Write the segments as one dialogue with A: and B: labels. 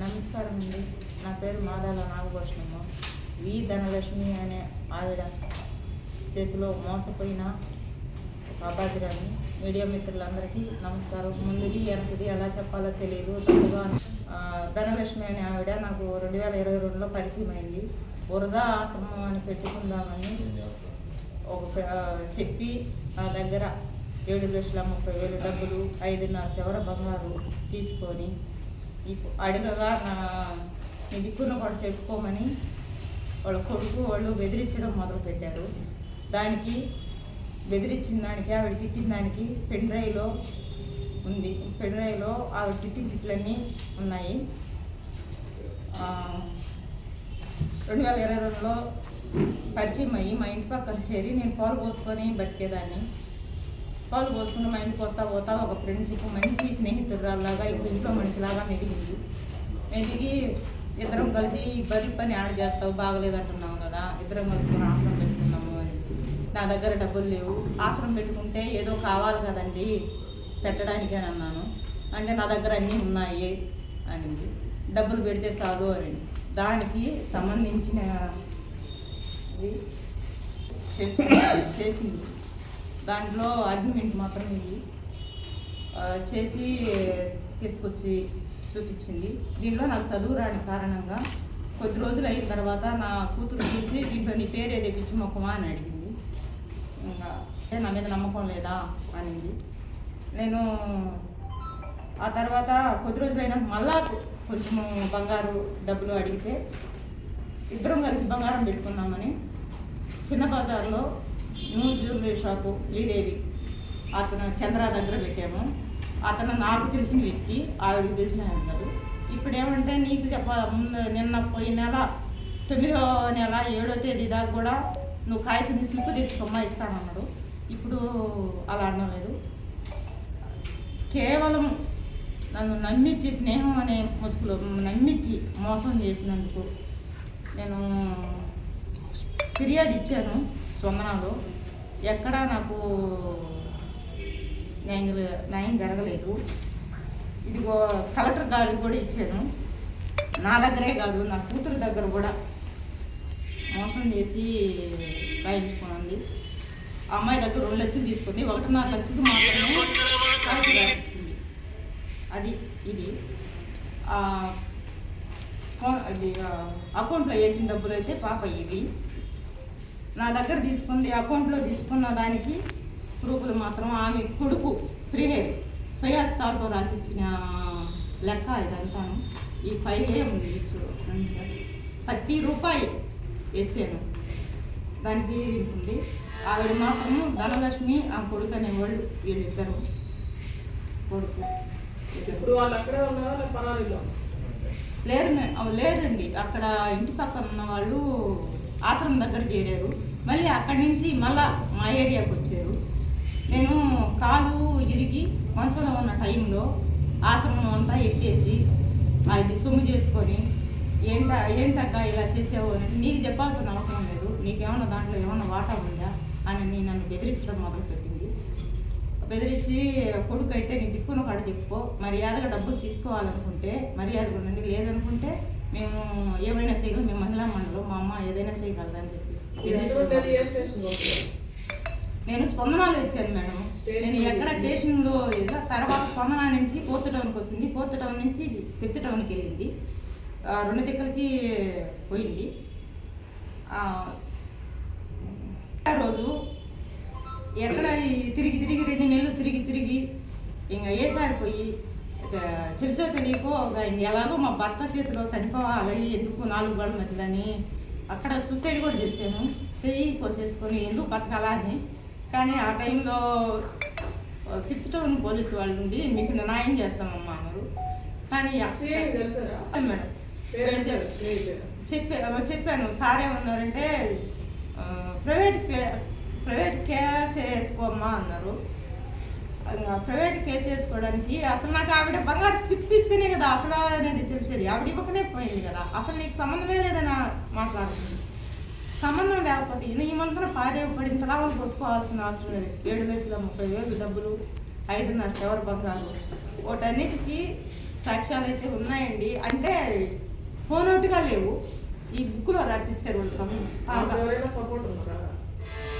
A: నమస్కారం అండి. నా పేరు మాదాల నాగభూషణమ్మ. వి ధనలక్ష్మి అనే ఆవిడ చేతిలో మోసపోయిన అభాద్రాన్ని మీడియా మిత్రులందరికీ నమస్కారం. ముందుది వెనకది ఎలా చెప్పాలో తెలియదు తప్పుగా ధనలక్ష్మి అనే ఆవిడ నాకు రెండు వేల ఇరవై రెండులో పరిచయం అయింది. వృధా ఆశ్రమం అని పెట్టుకుందామని ఒక చెప్పి నా దగ్గర ఏడు లక్షల ముప్పై వేలు డబ్బులు ఐదున్నర శవర బంగారు తీసుకొని అడగగా నా నీ దిక్కున కూడా చెప్పుకోమని వాళ్ళ కొడుకు వాళ్ళు బెదిరించడం మొదలుపెట్టారు. దానికి బెదిరించిన దానికి ఆవిడ తిట్టిన దానికి పెండ్రైలో ఉంది. పెండ్రైలో ఆవిడ తిట్టిన తిట్లన్నీ ఉన్నాయి. రెండు వేల ఇరవై రెండులో పరిచయం అయ్యి మా ఇంటి పక్కన చేరి నేను పాలు పోసుకొని బతికేదాన్ని. పాలు పోసుకుని మా ఇంటికి వస్తా పోతా ఒక ఫ్రెండ్షిప్ మంచి స్నేహితురాలాగా ఇప్పుడు ఇంట్లో మనిషిలాగా మెదిగింది మెదిగి ఇద్దరం కలిసి ఈ బరి పని యాడ్ చేస్తావు బాగలేదు అంటున్నావు కదా ఇద్దరం కలుసుకుని ఆశ్రమం పెట్టుకున్నాము అని. నా దగ్గర డబ్బులు లేవు ఆశ్రమం పెట్టుకుంటే ఏదో కావాలి కదండి పెట్టడానికి అని అన్నాను. అంటే నా దగ్గర అన్నీ ఉన్నాయి అని డబ్బులు పెడితే చాలు అని దానికి సంబంధించిన ఇది చేసింది. దాంట్లో అగ్రిమెంట్ మాత్రం ఇది. చేసి తీసుకొచ్చి చూపించింది. దీంట్లో నాకు చదువు రాని కారణంగా కొద్ది రోజులు అయిన తర్వాత నా కూతురు చూసి దీంట్లో నీ పేరు ఏదో పిచ్చి అని అడిగింది. ఇంకా "ఏ, నా మీద నమ్మకం లేదా? అనింది. నేను ఆ తర్వాత కొద్ది రోజులు మళ్ళా కొంచెం బంగారు డబ్బులు అడిగితే ఇద్దరం కలిసి బంగారం పెట్టుకున్నామని చిన్న బజార్లో న్యూ జ్యువెలరీ షాపు శ్రీదేవి. అతను చంద్ర దగ్గర పెట్టాము. అతను నాకు తెలిసిన వ్యక్తి ఆవిడకి తెలిసిన ఆయన కాదు. ఇప్పుడు ఏమంటే నీకు చెప్ప ముందు నిన్న పోయిన నెల తొమ్మిదో నెల ఏడో తేదీ దాకా కూడా నువ్వు కాగితం స్లిప్ తెచ్చుకోమ్మా ఇస్తానన్నాడు. ఇప్పుడు అలా అనలేదు కేవలం నన్ను నమ్మించి స్నేహం అనే ముసుగులో నమ్మించి మోసం చేసినందుకు నేను ఫిర్యాదు ఇచ్చాను. స్పందనలో ఎక్కడా నాకు న్యాయం న్యాయం జరగలేదు. ఇదిగో కలెక్టర్ గారికి కూడా ఇచ్చాను. నా దగ్గరే కాదు నా కూతురు దగ్గర కూడా మోసం చేసి రాయించుకున్నది ఆ అమ్మాయి దగ్గర రెండు లక్షలు తీసుకుంది. ఒకటిన్నర లక్షలు మాత్రమే ఇచ్చింది. అది ఇది. అది అకౌంట్లో వేసిన డబ్బులు అయితే పాప ఇవి. నా దగ్గర తీసుకుంది అకౌంట్లో తీసుకున్న దానికి ప్రూఫ్లు మాత్రం ఆమె కొడుకు శ్రీహరి స్వయాస్తాలతో రాసిచ్చిన లెక్క ఇదంతాను ఈ ఫైలే ఉంది. ప్రతి రూపాయి వేసాను దానికి ఉంది ఆవిడ మాత్రం ధనలక్ష్మి ఆ కొడుకు అనేవాళ్ళు వీళ్ళిద్దరు. కొడుకు.
B: ఇప్పుడు వాళ్ళు అక్కడే ఉన్నారా పరారీలో?
A: లేరు లేరండి. అక్కడ ఇంటి పక్కన ఉన్న వాళ్ళు ఆశ్రమం దగ్గర చేరారు. మళ్ళీ అక్కడి నుంచి మళ్ళా మా ఏరియాకి వచ్చారు. నేను కాలు ఇరిగి మంచంలో ఉన్న టైంలో ఆశ్రమం అంతా ఎత్తేసి అది సొమ్ము చేసుకొని ఏంట ఏంటక్క ఇలా చేసావు అని నీకు చెప్పాల్సిన అవసరం లేదు. నీకేమన్నా దాంట్లో ఏమన్నా వాటా ఉందా అని నీ నన్ను బెదిరించడం మొదలుపెట్టింది. బెదిరించి కొడుకు అయితే నీ దిక్కున కాడ చెప్పుకో మర్యాదగా డబ్బులు తీసుకోవాలనుకుంటే మర్యాదగా ఉండండి లేదనుకుంటే మేము ఏమైనా చేయగలం మేము మహిళా మండలం మా అమ్మ ఏదైనా చేయగలదని చెప్పి? నేను స్పందనాలు ఇచ్చాను మేడం. నేను ఎక్కడ. స్టేషన్లో ఏదో తర్వాత స్పందన నుంచి పోతు టౌన్కి వచ్చింది పోతు టౌన్ నుంచి పెద్ద టౌన్కి వెళ్ళింది రెండు దిక్కులకి పోయింది. రోజు ఎక్కడ తిరిగి తిరిగి రెండు నెలలు తిరిగి తిరిగి ఇంకా ఏసారి పోయి తెలుసో తెలియకో ఎలాగో మా భర్త చేతిలో చనిపోవాలి ఎందుకు నాలుగు గోడల మధ్యలని అక్కడ సూసైడ్ కూడా చేశాను. చెయ్యి కోసేసుకొని ఎందుకు బతకాలా అని. కానీ ఆ టైంలో ఫిఫ్త్ టౌన్ పోలీసు వాళ్ళు ఉండి మీకు న్యాయం చేస్తామమ్మా అన్నారు. కానీ? మేడం.
B: చెప్పు,
A: చెప్పాను. సార్ ఏమన్నారంటే ప్రైవేట్ ప్రైవేట్ కేసు వేసుకోమ్మా అన్నారు. ప్రైవేట్ కేసు వేసుకోవడానికి అసలు నాకు ఆవిడ బంగారు స్లిప్ ఇస్తేనే కదా అసలు అనేది తెలిసేది. ఆవిడ ఇవ్వకనే పోయింది కదా. అసలు నీకు సంబంధమే లేదని మాట్లాడుతుంది. సంబంధం లేకపోతే ఈ మంత్రం పాదేవి పడిన తలాలను కొట్టుకోవాల్సిన అవసరం లేదు. ఏడు లక్షల ముప్పై వేలు డబ్బులు ఐదున్నర సెవర్ బంగారు. వాటన్నిటికీ సాక్ష్యాలు అయితే ఉన్నాయండి. అంటే ఫోనోటుగా లేవు. ఈ బుక్లో రాసి ఇచ్చారు వాళ్ళు సొంతంగా.
B: ఎవరైనా సపోర్ట్ ఉన్నారా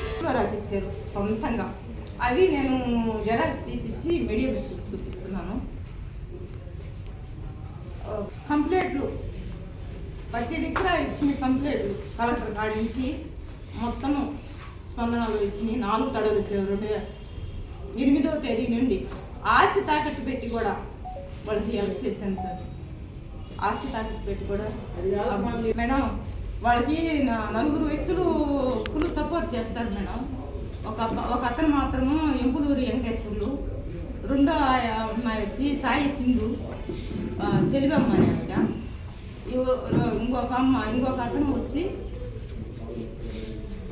A: బుక్లో రాసి ఇచ్చారు సొంతంగా. అవి నేను జెరాక్స్ తీసిచ్చి మీడియం చూపిస్తున్నాను. కంప్లైంట్లు. ప్రతి దగ్గర ఇచ్చిన కంప్లైంట్లు. కలెక్టర్ కాడించి మొత్తము స్పందనలు ఇచ్చినాయి నాలుగు తడవలు ఇచ్చారు రెండు ఎనిమిదవ తేదీ నుండి ఆస్తి తాకట్టు పెట్టి కూడా వాళ్ళకి హెల్ప్ చేశాను సార్. ఆస్తి తాకట్టు పెట్టి కూడా. మేడం వాళ్ళకి నలుగురు వ్యక్తులు ఫుల్ సపోర్ట్ చేస్తారు మేడం. ఒక ఒక అతను మాత్రము ఎంపులూరు వెంకటేశ్వర్లు రెండో ఆ- అమ్మాయి వచ్చి సాయి సింధు సెలివమ్మ అనే ఆవిడ. ఇంకొక అమ్మ ఇంకొక అతను వచ్చి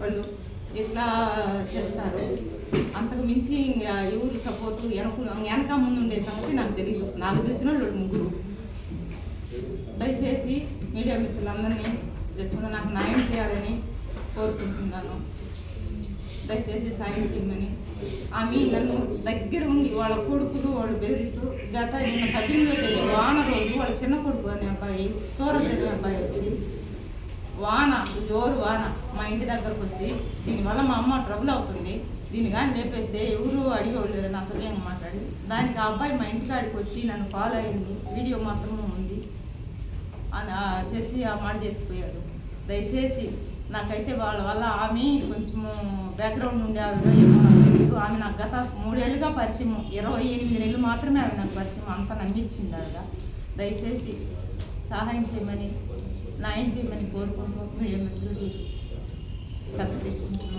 A: వాళ్ళు ఇట్లా చేస్తారు? అంతకు మించి ఇంకా ఎవరు సపోర్ట్ వెనక వెనక ముందు ఉండే సంగతి నాకు తెలియదు నాకు తెలిసిన వాళ్ళు ముగ్గురు. దయచేసి మీడియా మిత్రులందరినీ చేసుకుని నాకు న్యాయం చేయాలని కోరుకుంటున్నాను. దయచేసి సాయం చేయమని ఆమె నన్ను దగ్గర ఉండి వాళ్ళ కొడుకులు వాళ్ళు బెదిరిస్తూ గత నిన్న పద్దెనిమిదో తేదీ వాన రోజు వాళ్ళ చిన్న కొడుకు అనే అబ్బాయి సూరత్ అబ్బాయి వచ్చి వాన జోరు వాన మా ఇంటి దగ్గరకు వచ్చి దీనివల్ల మా అమ్మ ట్రబుల్ అవుతుంది. దీన్ని కానీ లేపేస్తే ఎవరు అడిగేవాళ్ళు నా సవ్యంగా మాట్లాడి దానికి ఆ అబ్బాయి మా ఇంటికాడికి వచ్చి నన్ను ఫాలో అయింది. వీడియో మాత్రం ఉంది. అని చేసి ఆ మాట చేసిపోయాడు. దయచేసి నాకైతే వాళ్ళ వల్ల ఆమె కొంచెము బ్యాక్గ్రౌండ్ ఉండే ఆవిడ ఏమో నాకు తెలియదు ఆమె నాకు గత మూడేళ్ళుగా పరిచయం. ఇరవై ఎనిమిది నెలలు మాత్రమే ఆమె నాకు పరిచయం. అంత నమ్మించింది ఆవిడ. దయచేసి సహాయం చేయమని న్యాయం చేయమని కోరుకుంటూ మీడియా మిత్రులు శ్రద్ధ తీసుకుంటున్నాను